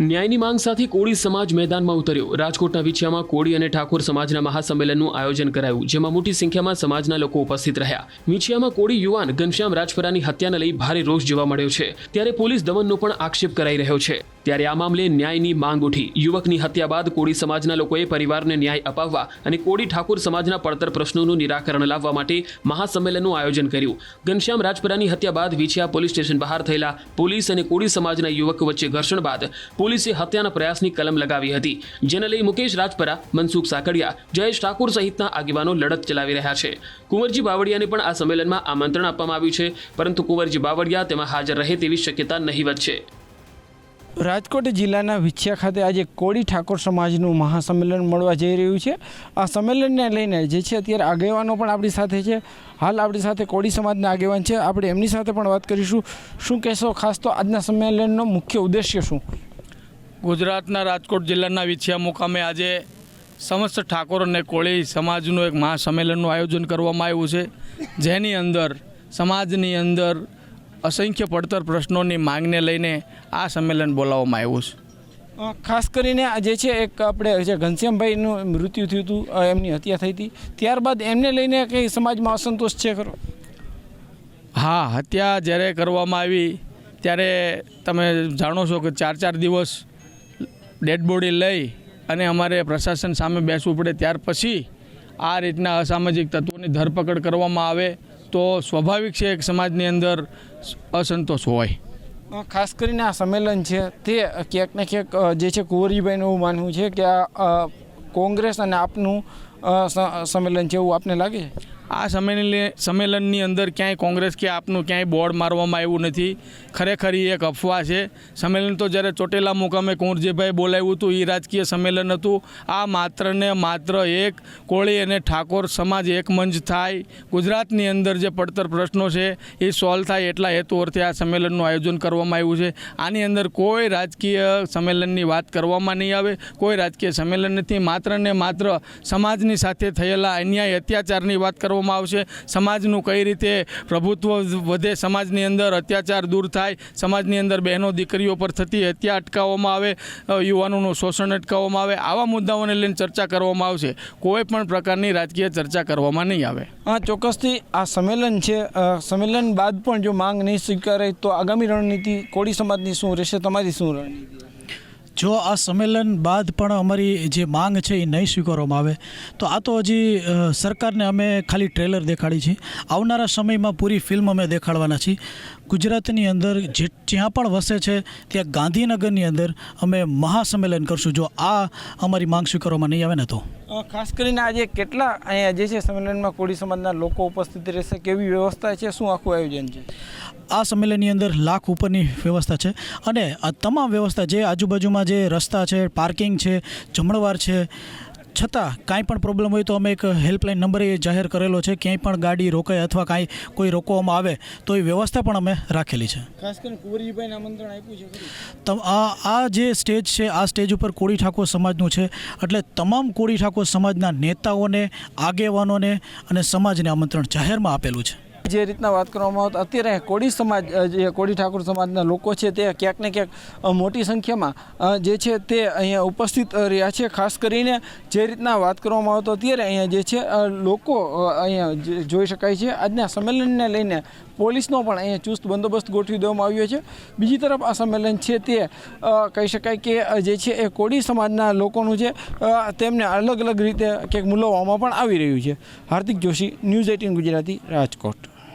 ન્યાયની માંગ સાથે કોળી સમાજ મેદાનમાં ઉતર્યો. રાજકોટના વિછિયામાં કોળી અને ઠાકોર સમાજના મહાસંમેલનનું આયોજન કરાયું, જેમાં મોટી સંખ્યામાં સમાજના લોકો ઉપસ્થિત રહ્યા. વિછિયામાં કોળી યુવાન ઘનશ્યામ રાજપરાની હત્યાને લઈ ભારે રોષ જોવા મળ્યો છે. ત્યારે પોલીસ દમનનો પણ આક્ષેપ કરાઈ રહ્યો છે. ત્યારે આ મામલે ન્યાયની માંગ ઉઠી. યુવકની હત્યા બાદ કોળી સમાજના લોકોએ પરિવારને ન્યાય અપાવવા અને કોળી ઠાકોર સમાજના પડતર પ્રશ્નોનું નિરાકરણ લાવવા માટે મહાસંમેલનનું આયોજન કર્યું. ઘનશ્યામ રાજપરાની હત્યા બાદ વિછિયા પોલીસ સ્ટેશન બહાર થયેલા પોલીસ અને કોળી સમાજના યુવક વચ્ચે ઘર્ષણ બાદ પોલીસે હત્યાના પ્રયાસની કલમ લગાવી હતી. જેને લઈ મુકેશ રાજપરા, મનસુખ સાકડિયા, જયેશ ઠાકુર સહિતના આગેવાનો લડત ચલાવી રહ્યા છે. કુંવરજી બાવળિયાને પણ આ સંમેલનમાં આમંત્રણ આપવામાં આવ્યું છે, પરંતુ કુંવરજી બાવળિયા તેમાં હાજર રહે તેવી શક્યતા નહીવત છે. રાજકોટ જિલ્લાના વિછિયા ખાતે આજે કોળી ઠાકોર સમાજનું મહાસંમેલન મળવા જઈ રહ્યું છે. આ સંમેલનને લઈને જે છે અત્યારે આગેવાનો પણ આપણી સાથે છે. હાલ આપણી સાથે કોળી સમાજના આગેવાન છે. આપણે એમની સાથે પણ વાત કરીશું. શું કહેશો? ખાસ તો આજના સંમેલનનો મુખ્ય ઉદ્દેશ્ય શું? ગુજરાતના રાજકોટ જિલ્લાના વિછિયા મુકામે આજે સમસ્ત ઠાકોર અને કોળી સમાજનું એક મહાસંમેલનનું આયોજન કરવામાં આવ્યું છે. જેની અંદર સમાજની અંદર અસંખ્ય પડતર પ્રશ્નોની માંગને લઈને આ સંમેલન બોલાવવામાં આવ્યું છે. ખાસ કરીને આ જે છે એક આપણે જે ઘનશ્યામભાઈનું મૃત્યુ થયું હતું એમની હત્યા થઈ હતી. ત્યારબાદ એમને લઈને કંઈ સમાજમાં અસંતોષ છે ખરો? હા હત્યા જ્યારે કરવામાં આવી ત્યારે તમે જાણો છો કે ચાર ચાર દિવસ ડેડ બોડી લઈ અને અમારે પ્રશાસન સામે બેસવું પડે. ત્યાર પછી આ રીતના અસામાજિક તત્વોની ધરપકડ કરવામાં આવે. તો સ્વાભાવિક છે એક સમાજની અંદર અસંતોષ હોય. ખાસ કરીને આ સંમેલન છે, તે ક્યાંક ને ક્યાંક જે છે કુંવરજીભાઈનું એવું માનવું છે કે આ કોંગ્રેસ અને આપનું સંમેલન છે એવું આપને લાગે? છે આ સંમેલન સંમેલનની અંદર ક્યાંય કોંગ્રેસ કે આપનું ક્યાંય બોર્ડ મારવામાં આવ્યું નથી. ખરેખર એ એક અફવા છે. સંમેલન તો જ્યારે ચોટેલા મુકામે કુંવરજીભાઈ બોલાવ્યું હતું એ રાજકીય સંમેલન હતું. આ માત્ર ને માત્ર એક કોળી અને ઠાકોર સમાજ એક મંચ થાય. ગુજરાતની અંદર જે પડતર પ્રશ્નો છે એ સોલ્વ થાય એટલા હેતુ અર્થે આ સંમેલનનું આયોજન કરવામાં આવ્યું છે. આની અંદર કોઈ રાજકીય સંમેલનની વાત કરવામાં નહીં આવે. કોઈ રાજકીય સંમેલન નથી. માત્ર ને માત્ર સમાજની સાથે થયેલા અન્યાય, અત્યાચારની વાત કરવામાં આવશે. સમાજનું કઈ રીતે પ્રભુત્વ વધે, સમાજની અંદર અત્યાચાર દૂર થાય, સમાજની અંદર બહેનો દીકરીઓ પર થતી હત્યા અટકાવવામાં આવે યુવાનોનું શોષણ અટકાવવામાં આવે, આવા મુદ્દાઓને લઈને ચર્ચા કરવામાં આવશે. કોઈ પણ પ્રકારની રાજકીય ચર્ચા કરવામાં નહીં આવે. હા, ચોક્કસથી આ સંમેલન છે. સંમેલન બાદ પણ જો માંગ નહીં સ્વીકારે તો આગામી રણનીતિ કોળી સમાજની શું રહેશે, તમારી શું રણનીતિ? જો આ સંમેલન બાદ પણ અમારી જે માંગ છે એ નહીં સ્વીકારવામાં આવે, તો આ તો હજી સરકારને અમે ખાલી ટ્રેલર દેખાડી છે. આવનારા સમયમાં પૂરી ફિલ્મ અમે દેખાડવાના છીએ. ગુજરાતની અંદર જે જ્યાં પણ વસે છે ત્યાં ગાંધીનગરની અંદર અમે મહાસંમેલન કરશું. જો આ અમારી માંગ સ્વીકારવામાં નહીં આવે ને તો? ખાસ કરીને આજે કેટલા અહીંયા જે છે સંમેલનમાં કોળી સમાજના લોકો ઉપસ્થિત રહેશે કેવી વ્યવસ્થા છે શું આખું આયોજન છે? આ સંમેલનની અંદર લાખ ઉપરની વ્યવસ્થા છે અને આ તમામ વ્યવસ્થા જે આજુબાજુમાં જે રસ્તા છે પાર્કિંગ છે જમણવાર છે છતાં કાંઈ પણ પ્રોબ્લેમ હોય તો અમે એક હેલ્પલાઇન નંબર એ જાહેર કરેલો છે. ક્યાંય પણ ગાડી રોકાય અથવા કાંઈ કોઈ રોકવામાં આવે તો એ વ્યવસ્થા પણ અમે રાખેલી છે. ખાસ કરીને કુંવરજીભાઈને આમંત્રણ આપ્યું છે આ જે સ્ટેજ છે આ સ્ટેજ ઉપર કોળી ઠાકોર સમાજનું છે. એટલે તમામ કોળી ઠાકોર સમાજના નેતાઓને આગેવાનોને અને સમાજને આમંત્રણ જાહેરમાં આપેલું છે. જે રીતના વાત કરવામાં આવત, અત્યારે કોળી સમાજ જે કોળી ઠાકોર સમાજના લોકો છે તે ક્યાંક ને ક્યાંક મોટી સંખ્યામાં જે છે તે અહીંયા ઉપસ્થિત રહ્યા છે. ખાસ કરીને જે રીતના વાત કરવામાં આવતો, અત્યારે અહીંયા જે છે લોકો અહીંયા જોઈ શકાય છે. આજના સંમેલનને લઈને પોલીસનો પણ અહીંયા ચુસ્ત બંદોબસ્ત ગોઠવી દેવામાં આવ્યો છે. બીજી તરફ આ સંમેલન છે તે કહી શકાય કે જે છે એ કોળી સમાજના લોકોનું છે તેમને અલગ અલગ રીતે ક્યાંક મૂલવવામાં પણ આવી રહ્યું છે. Hardik Joshi, news eighteen Gujarati, Rajkot.